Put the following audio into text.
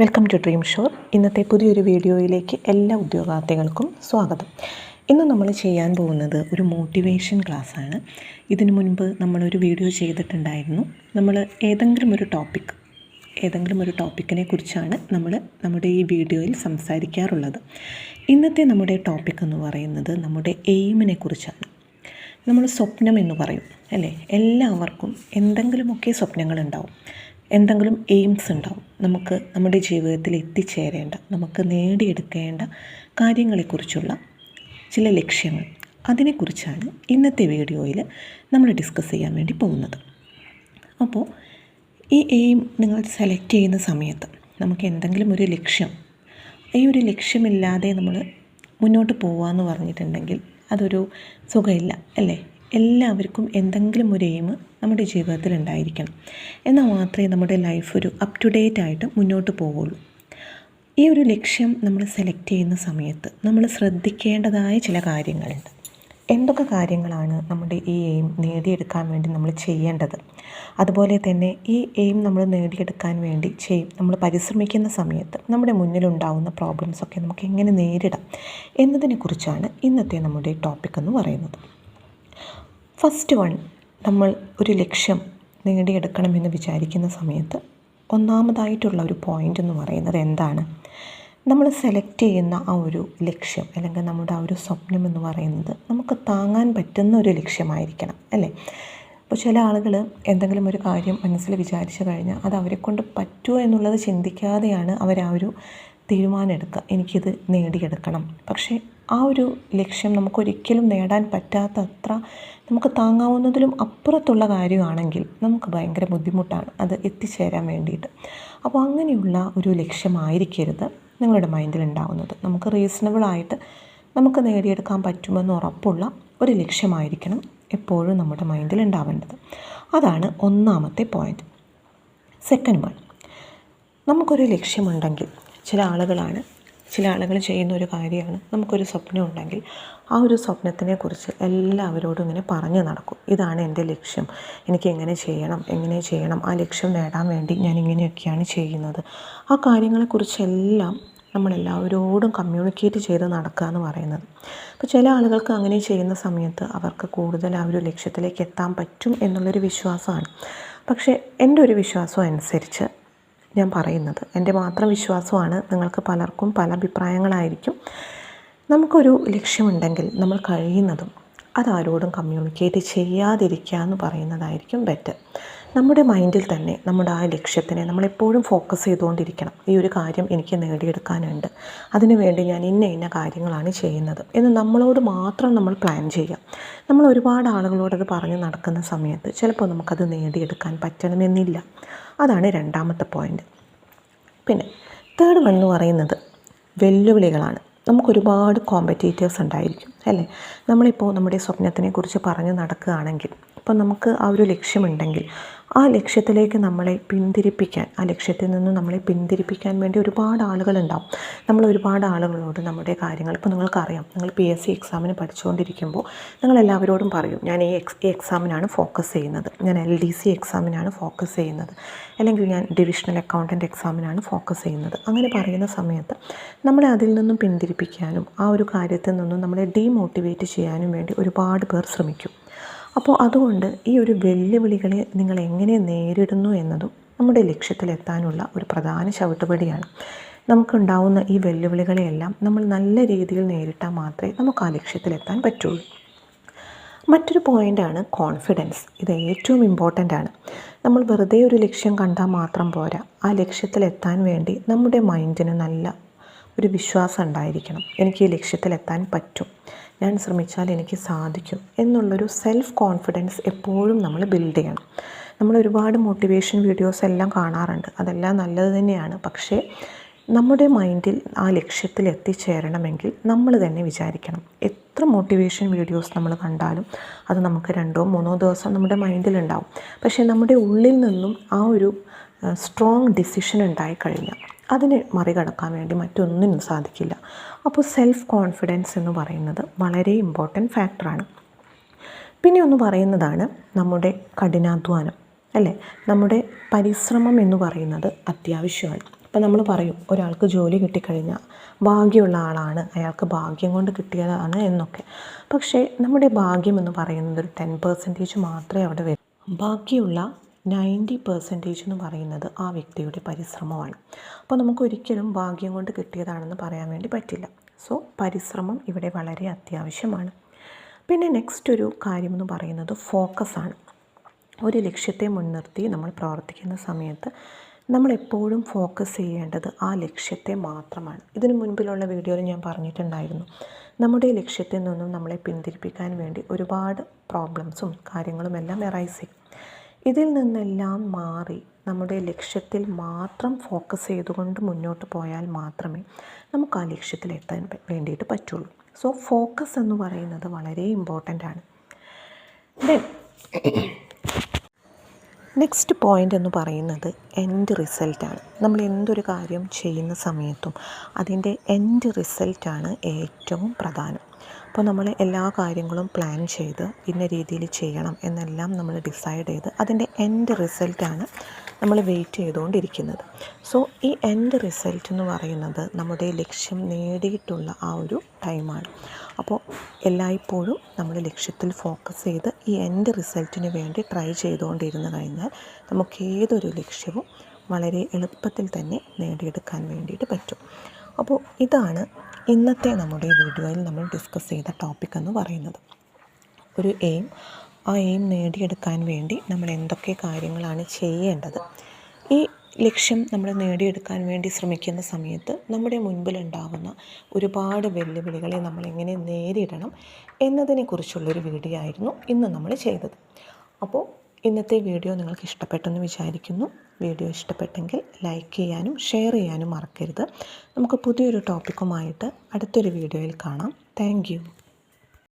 Welcome to dream shore ഇന്നത്തെ പുതിയൊരു വീഡിയോയിലേക്ക് എല്ലാ ഉദ്യോഗാർത്ഥികൾക്കും സ്വാഗതം. ഇന്ന് നമ്മൾ ചെയ്യാൻ പോകുന്നത് ഒരു മോട്ടിവേഷൻ ക്ലാസ്സാണ്. ഇതിനു മുൻപ് നമ്മളൊരു വീഡിയോ ചെയ്തിട്ടുണ്ടായിരുന്നു. നമ്മൾ ഏതെങ്കിലും ഒരു ടോപ്പിക് ഏതെങ്കിലും ഒരു ടോപ്പിക്കിനെ കുറിച്ചാണ് നമ്മൾ നമ്മുടെ ഈ വീഡിയോയിൽ സംസാരിക്കാറുള്ളത്. ഇന്നത്തെ നമ്മുടെ ടോപ്പിക് എന്ന് പറയുന്നത് നമ്മുടെ എയിമിനെ കുറിച്ചാണ്. നമ്മൾ സ്വപ്നം എന്ന് പറയും അല്ലേ? എല്ലാവർക്കും എന്തെങ്കിലുമൊക്കെ സ്വപ്നങ്ങളുണ്ടാവും. എന്തെങ്കിലും എയിംസ് ഉണ്ടാവും നമുക്ക് നമ്മുടെ ജീവിതത്തിൽ എത്തിച്ചേരേണ്ട നമുക്ക് നേടിയെടുക്കേണ്ട കാര്യങ്ങളെക്കുറിച്ചുള്ള ചില ലക്ഷ്യങ്ങൾ. അതിനെക്കുറിച്ചാണ് ഇന്നത്തെ വീഡിയോയിൽ നമ്മൾ ഡിസ്കസ് ചെയ്യാൻ വേണ്ടി പോകുന്നത്. അപ്പോൾ ഈ എയിം നിങ്ങൾ സെലക്ട് ചെയ്യുന്ന സമയത്ത് നമുക്ക് എന്തെങ്കിലും ഒരു ലക്ഷ്യം ഈ ഒരു ലക്ഷ്യമില്ലാതെ നമ്മൾ മുന്നോട്ട് പോകാമെന്ന് പറഞ്ഞിട്ടുണ്ടെങ്കിൽ അതൊരു സുഖമില്ല അല്ലേ? എല്ലാവർക്കും എന്തെങ്കിലും ഒരു എയിം നമ്മുടെ ജീവിതത്തിൽ ഉണ്ടായിരിക്കണം എന്നാൽ മാത്രമേ നമ്മുടെ ലൈഫ് ഒരു അപ് ടു ഡേറ്റ് ആയിട്ട് മുന്നോട്ട് പോവുള്ളൂ. ഈ ഒരു ലക്ഷ്യം നമ്മൾ സെലക്ട് ചെയ്യുന്ന സമയത്ത് നമ്മൾ ശ്രദ്ധിക്കേണ്ടതായ ചില കാര്യങ്ങളുണ്ട്. എന്തൊക്കെ കാര്യങ്ങളാണ് നമ്മുടെ ഈ എയിം നേടിയെടുക്കാൻ വേണ്ടി നമ്മൾ ചെയ്യേണ്ടത്? അതുപോലെ തന്നെ ഈ എയിം നമ്മൾ നേടിയെടുക്കാൻ വേണ്ടി ചെയ്യും നമ്മൾ പരിശ്രമിക്കുന്ന സമയത്ത് നമ്മുടെ മുന്നിലുണ്ടാവുന്ന പ്രോബ്ലംസൊക്കെ നമുക്ക് എങ്ങനെ നേരിടാം എന്നതിനെക്കുറിച്ചാണ് ഇന്നത്തെ നമ്മുടെ ടോപ്പിക് എന്ന് പറയുന്നത്. ഫസ്റ്റ് വൺ നമ്മൾ ഒരു ലക്ഷ്യം നേടിയെടുക്കണമെന്ന് വിചാരിക്കുന്ന സമയത്ത് ഒന്നാമതായിട്ടുള്ള ഒരു പോയിന്റ് എന്ന് പറയുന്നത് എന്താണ്? നമ്മൾ സെലക്ട് ചെയ്യുന്ന ആ ഒരു ലക്ഷ്യം അല്ലെങ്കിൽ നമ്മുടെ ആ ഒരു സ്വപ്നം എന്ന് പറയുന്നത് നമുക്ക് താങ്ങാൻ പറ്റുന്ന ഒരു ലക്ഷ്യമായിരിക്കണം അല്ലേ? അപ്പോൾ ചില ആളുകൾ എന്തെങ്കിലും ഒരു കാര്യം മനസ്സിൽ വിചാരിച്ചു കഴിഞ്ഞാൽ അത് അവരെ കൊണ്ട് പറ്റുമോ എന്നുള്ളത് ചിന്തിക്കാതെയാണ് അവർ ആ ഒരു തീരുമാനം എടുക്കുക. എനിക്കിത് നേടിയെടുക്കണം. പക്ഷേ ആ ഒരു ലക്ഷ്യം നമുക്കൊരിക്കലും നേടാൻ പറ്റാത്ത അത്ര നമുക്ക് താങ്ങാവുന്നതിലും അപ്പുറത്തുള്ള കാര്യമാണെങ്കിൽ നമുക്ക് ഭയങ്കര ബുദ്ധിമുട്ടാണ് അത് എത്തിച്ചേരാൻ വേണ്ടിയിട്ട്. അപ്പോൾ അങ്ങനെയുള്ള ഒരു ലക്ഷ്യമായിരിക്കരുത് നിങ്ങളുടെ മൈൻഡിൽ ഉണ്ടാകുന്നത് നമുക്ക് റീസണബിളായിട്ട് നമുക്ക് നേടിയെടുക്കാൻ പറ്റുമെന്ന് ഉറപ്പുള്ള ഒരു ലക്ഷ്യമായിരിക്കണം എപ്പോഴും നമ്മുടെ മൈൻഡിൽ ഉണ്ടാവേണ്ടത്. അതാണ് ഒന്നാമത്തെ പോയിന്റ് സെക്കൻഡ് വൺ നമുക്കൊരു ലക്ഷ്യമുണ്ടെങ്കിൽ ചില ആളുകളാണ് ചില ആളുകൾ ചെയ്യുന്ന ഒരു കാര്യമാണ്. നമുക്കൊരു സ്വപ്നം ഉണ്ടെങ്കിൽ ആ ഒരു സ്വപ്നത്തിനെക്കുറിച്ച് എല്ലാവരോടും ഇങ്ങനെ പറഞ്ഞു നടക്കും. ഇതാണ് എന്റെ ലക്ഷ്യം. എനിക്ക് എങ്ങനെ ചെയ്യണം? എങ്ങനെ ചെയ്യണം? ആ ലക്ഷ്യം നേടാൻ വേണ്ടി ഞാൻ ഇങ്ങനെയൊക്കെയാണ് ചെയ്യുന്നത്. ആ കാര്യങ്ങളെക്കുറിച്ചെല്ലാം നമ്മളെല്ലാവരോടും കമ്മ്യൂണിക്കേറ്റ് ചെയ്ത് നടക്കുക എന്ന് പറയുന്നത്. അപ്പോൾ ചില ആളുകൾക്ക് അങ്ങനെ ചെയ്യുന്ന സമയത്ത് അവർക്ക് കൂടുതൽ ആ ഒരു ലക്ഷ്യത്തിലേക്ക് എത്താൻ പറ്റും എന്നുള്ളൊരു വിശ്വാസമാണ്. പക്ഷേ എന്റെ ഒരു വിശ്വാസം അനുസരിച്ച് ഞാൻ പറയുന്നത്. എന്റെ മാത്രം വിശ്വാസമാണ്. നിങ്ങൾക്ക് പലർക്കും പല അഭിപ്രായങ്ങളായിരിക്കും. നമുക്കൊരു ലക്ഷ്യമുണ്ടെങ്കിൽ നമ്മൾ കഴിയുന്നതും അതാരോടും കമ്മ്യൂണിക്കേറ്റ് ചെയ്യാതിരിക്കുക എന്ന് പറയുന്നതായിരിക്കും ബെറ്റർ നമ്മുടെ മൈൻഡിൽ തന്നെ നമ്മുടെ ആ ലക്ഷ്യത്തിനെ നമ്മളെപ്പോഴും ഫോക്കസ് ചെയ്തുകൊണ്ടിരിക്കണം. ഈ ഒരു കാര്യം എനിക്ക് നേടിയെടുക്കാനുണ്ട്. അതിനുവേണ്ടി ഞാൻ ഇന്ന ഇന്ന കാര്യങ്ങളാണ് ചെയ്യുന്നത് എന്ന് നമ്മളോട് മാത്രം നമ്മൾ പ്ലാൻ ചെയ്യാം. നമ്മൾ ഒരുപാട് ആളുകളോടത് പറഞ്ഞ് നടക്കുന്ന സമയത്ത് ചിലപ്പോൾ നമുക്കത് നേടിയെടുക്കാൻ പറ്റണമെന്നില്ല. അതാണ് രണ്ടാമത്തെ പോയിന്റ് പിന്നെ തേർഡ് വൺ എന്ന് പറയുന്നത് വെല്ലുവിളികളാണ്. നമുക്കൊരുപാട് കോമ്പറ്റീറ്റേഴ്സ് ഉണ്ടായിരിക്കും അല്ലേ? നമ്മളിപ്പോൾ നമ്മുടെ സ്വപ്നത്തിനെക്കുറിച്ച് പറഞ്ഞ് നടക്കുകയാണെങ്കിൽ ഇപ്പം നമുക്ക് ആ ഒരു ലക്ഷ്യമുണ്ടെങ്കിൽ ആ ലക്ഷ്യത്തിലേക്ക് നമ്മളെ പിന്തിരിപ്പിക്കാൻ ആ ലക്ഷ്യത്തിൽ നിന്ന് നമ്മളെ പിന്തിരിപ്പിക്കാൻ വേണ്ടി ഒരുപാട് ആളുകളുണ്ടാവും. നമ്മൾ ഒരുപാട് ആളുകളോട് നമ്മുടെ കാര്യങ്ങൾ ഇപ്പോൾ നിങ്ങൾക്കറിയാം. നിങ്ങൾ പി എസ് സി എക്സാമിന് പഠിച്ചുകൊണ്ടിരിക്കുമ്പോൾ നിങ്ങൾ എല്ലാവരോടും പറയും ഞാൻ ഈ എക്സ് ഈ എക്സാമിനാണ് ഫോക്കസ് ചെയ്യുന്നത്. ഞാൻ എൽ ഡി സി എക്സാമിനാണ് ഫോക്കസ് ചെയ്യുന്നത്. അല്ലെങ്കിൽ ഞാൻ ഡിവിഷണൽ അക്കൗണ്ടന്റ് എക്സാമിനാണ് ഫോക്കസ് ചെയ്യുന്നത്. അങ്ങനെ പറയുന്ന സമയത്ത് നമ്മളെ അതിൽ നിന്നും പിന്തിരിപ്പിക്കാനും ആ ഒരു കാര്യത്തിൽ നിന്നും നമ്മളെ ഡീമോട്ടിവേറ്റ് ചെയ്യാനും വേണ്ടി ഒരുപാട് പേർ ശ്രമിക്കും. അപ്പോൾ അതുകൊണ്ട് ഈ ഒരു വെല്ലുവിളികളെ നിങ്ങൾ എങ്ങനെ നേരിടുന്നു എന്നതും നമ്മുടെ ലക്ഷ്യത്തിലെത്താനുള്ള ഒരു പ്രധാന ചവിട്ടുപടിയാണ്. നമുക്കുണ്ടാവുന്ന ഈ വെല്ലുവിളികളെയെല്ലാം നമ്മൾ നല്ല രീതിയിൽ നേരിട്ടാൽ മാത്രമേ നമുക്ക് ആ ലക്ഷ്യത്തിലെത്താൻ പറ്റുള്ളൂ. മറ്റൊരു പോയിന്റാണ് കോൺഫിഡൻസ്. ഇത് ഏറ്റവും ഇമ്പോർട്ടന്റ് ആണ്. നമ്മൾ വെറുതെ ഒരു ലക്ഷ്യം കണ്ടാൽ മാത്രം പോരാ. ആ ലക്ഷ്യത്തിലെത്താൻ വേണ്ടി നമ്മുടെ മൈൻഡിന് നല്ല ഒരു വിശ്വാസം ഉണ്ടായിരിക്കണം. എനിക്ക് ഈ ലക്ഷ്യത്തിലെത്താൻ പറ്റും. ഞാൻ ശ്രമിച്ചാൽ എനിക്ക് സാധിക്കും എന്നുള്ളൊരു സെൽഫ് കോൺഫിഡൻസ് എപ്പോഴും നമ്മൾ ബിൽഡ് ചെയ്യണം. നമ്മൾ ഒരുപാട് മോട്ടിവേഷൻ വീഡിയോസ് എല്ലാം കാണാറുണ്ട്. അതെല്ലാം നല്ലത് തന്നെയാണ്. പക്ഷേ നമ്മുടെ മൈൻഡിൽ ആ ലക്ഷ്യത്തിൽ എത്തിച്ചേരണമെങ്കിൽ നമ്മൾ തന്നെ വിചാരിക്കണം. എത്ര മോട്ടിവേഷൻ വീഡിയോസ് നമ്മൾ കണ്ടാലും അത് നമുക്ക് രണ്ടോ മൂന്നോ ദിവസം നമ്മുടെ മൈൻഡിലുണ്ടാവും പക്ഷേ നമ്മുടെ ഉള്ളിൽ നിന്നും ആ ഒരു സ്ട്രോങ് ഡിസിഷൻ ഉണ്ടായിക്കഴിഞ്ഞാൽ അതിനെ മറികടക്കാൻ വേണ്ടി മറ്റൊന്നിനും സാധിക്കില്ല. അപ്പോൾ സെൽഫ് കോൺഫിഡൻസ് എന്ന് പറയുന്നത് വളരെ ഇമ്പോർട്ടന്റ് ഫാക്ടറാണ് പിന്നെ ഒന്ന് പറയുന്നതാണ് നമ്മുടെ കഠിനാധ്വാനം അല്ലേ? നമ്മുടെ പരിശ്രമം എന്ന് പറയുന്നത് അത്യാവശ്യമാണ്. അപ്പോൾ നമ്മൾ പറയും ഒരാൾക്ക് ജോലി കിട്ടിക്കഴിഞ്ഞാൽ ഭാഗ്യമുള്ള ആളാണ് അയാൾക്ക് ഭാഗ്യം കൊണ്ട് കിട്ടിയതാണ് എന്നൊക്കെ. പക്ഷേ നമ്മുടെ ഭാഗ്യം എന്ന് പറയുന്നത് ഒരു ടെൻ പെർസെന്റേജ് മാത്രമേ അവിടെ വരും. ബാക്കിയുള്ള നയന്റി പെർസെന്റേജ് എന്ന് പറയുന്നത് ആ വ്യക്തിയുടെ പരിശ്രമമാണ്. അപ്പോൾ നമുക്കൊരിക്കലും ഭാഗ്യം കൊണ്ട് കിട്ടിയതാണെന്ന് പറയാൻ വേണ്ടി പറ്റില്ല. സോ പരിശ്രമം ഇവിടെ വളരെ അത്യാവശ്യമാണ്. പിന്നെ നെക്സ്റ്റ് ഒരു കാര്യമെന്ന് പറയുന്നത് ഫോക്കസാണ് ഒരു ലക്ഷ്യത്തെ മുൻനിർത്തി നമ്മൾ പ്രവർത്തിക്കുന്ന സമയത്ത് നമ്മൾ എപ്പോഴും ഫോക്കസ് ചെയ്യേണ്ടത് ആ ലക്ഷ്യത്തെ മാത്രമാണ്. ഇതിന് മുൻപിലുള്ള വീഡിയോയിൽ ഞാൻ പറഞ്ഞിട്ടുണ്ടായിരുന്നു. നമ്മുടെ ലക്ഷ്യത്തിൽ നിന്നും നമ്മളെ പിന്തിരിപ്പിക്കാൻ വേണ്ടി ഒരുപാട് പ്രോബ്ലംസും കാര്യങ്ങളും എല്ലാം എറൈസ് ചെയ്യും. ഇതിൽ നിന്നെല്ലാം മാറി നമ്മുടെ ലക്ഷ്യത്തിൽ മാത്രം ഫോക്കസ് ചെയ്തുകൊണ്ട് മുന്നോട്ട് പോയാൽ മാത്രമേ നമുക്ക് ആ ലക്ഷ്യത്തിൽ എത്താൻ വേണ്ടിയിട്ട് പറ്റുള്ളൂ. സോ ഫോക്കസ് എന്ന് പറയുന്നത് വളരെ ഇമ്പോർട്ടന്റ് ആണ്. നെക്സ്റ്റ് പോയിന്റ് എന്ന് പറയുന്നത് എൻഡ് റിസൾട്ടാണ് നമ്മൾ എന്തൊരു കാര്യം ചെയ്യുന്ന സമയത്തും അതിന്റെ എൻഡ് റിസൾട്ടാണ് ഏറ്റവും പ്രധാനം. അപ്പോൾ നമ്മൾ എല്ലാ കാര്യങ്ങളും പ്ലാൻ ചെയ്ത് ഇന്ന രീതിയിൽ ചെയ്യണം എന്നെല്ലാം നമ്മൾ ഡിസൈഡ് ചെയ്ത് അതിന്റെ എൻഡ് റിസൾട്ടാണ് നമ്മൾ വെയിറ്റ് ചെയ്തുകൊണ്ടിരിക്കുന്നത്. സോ ഈ എൻഡ് റിസൾട്ട് എന്ന് പറയുന്നത് നമ്മുടെ ലക്ഷ്യം നേടിയിട്ടുള്ള ആ ഒരു ടൈമാണ് അപ്പോൾ എല്ലായ്പ്പോഴും നമ്മൾ ലക്ഷ്യത്തിൽ ഫോക്കസ് ചെയ്ത് ഈ എൻഡ് റിസൾട്ടിന് വേണ്ടി ട്രൈ ചെയ്തുകൊണ്ടിരുന്നു കഴിഞ്ഞാൽ നമുക്ക് ഏതൊരു ലക്ഷ്യവും വളരെ എളുപ്പത്തിൽ തന്നെ നേടിയെടുക്കാൻ വേണ്ടിയിട്ട് പറ്റും. അപ്പോൾ ഇതാണ് ഇന്നത്തെ നമ്മുടെ വീഡിയോയിൽ നമ്മൾ ഡിസ്കസ് ചെയ്ത ടോപ്പിക് എന്ന് പറയുന്നത്. ഒരു എയിം ആ എയിം നേടിയെടുക്കാൻ വേണ്ടി നമ്മൾ എന്തൊക്കെ കാര്യങ്ങളാണ് ചെയ്യേണ്ടത്? ഈ ലക്ഷ്യം നമ്മൾ നേടിയെടുക്കാൻ വേണ്ടി ശ്രമിക്കുന്ന സമയത്ത് നമ്മുടെ മുൻപിലുണ്ടാകുന്ന ഒരുപാട് വെല്ലുവിളികളെ നമ്മൾ എങ്ങനെ നേരിടണം എന്നതിനെക്കുറിച്ചുള്ളൊരു വീഡിയോ ആയിരുന്നു ഇന്ന് നമ്മൾ ചെയ്തത്. അപ്പോൾ ഇന്നത്തെ വീഡിയോ നിങ്ങൾക്ക് ഇഷ്ടപ്പെട്ടെന്ന് വിചാരിക്കുന്നു. വീഡിയോ ഇഷ്ടപ്പെട്ടെങ്കിൽ ലൈക്ക് ചെയ്യാനും ഷെയർ ചെയ്യാനും മറക്കരുത്. നമുക്ക് പുതിയൊരു ടോപ്പിക്കുമായിട്ട് അടുത്തൊരു വീഡിയോയിൽ കാണാം. താങ്ക്